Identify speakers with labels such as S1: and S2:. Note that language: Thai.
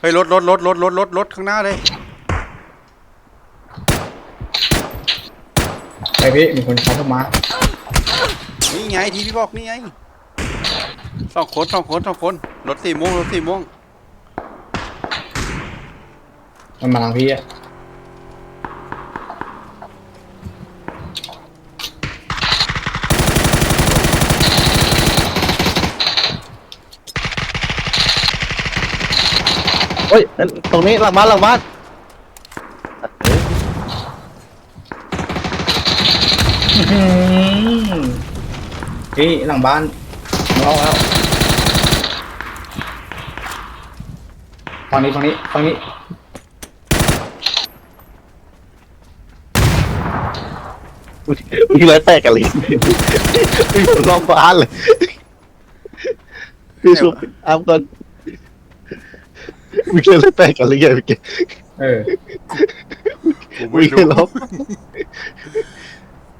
S1: เฮ้ยรถรถรถรถรถรถรถข้างหน้าเลย
S2: ไอพี่มีคนเข้าเข้ามา
S1: นี่ไงที่พี่บอกนี่ไงสองคนสองคนสองคนรถสีม่วงรถสีม่วง
S2: มันมาทางพี่อะ
S3: ฮ้ยตรงนี้หลังบ้านหลังบ้าน
S2: อื้อหือพี่หลังบ้านน้องแล้วฝั่งนี้ฝั่งนี้ฝั่งนี้
S3: วิ่งแล้วแตกกันเลยวิ่งบนรอบบ้านเลยพี่ชุบอ้ามก่อน วิเกลแปลกอะไรือไงวิเกล
S2: เออ
S1: กู
S3: วิ
S1: ไม่
S3: เก
S1: ล
S3: รู้ ล็อก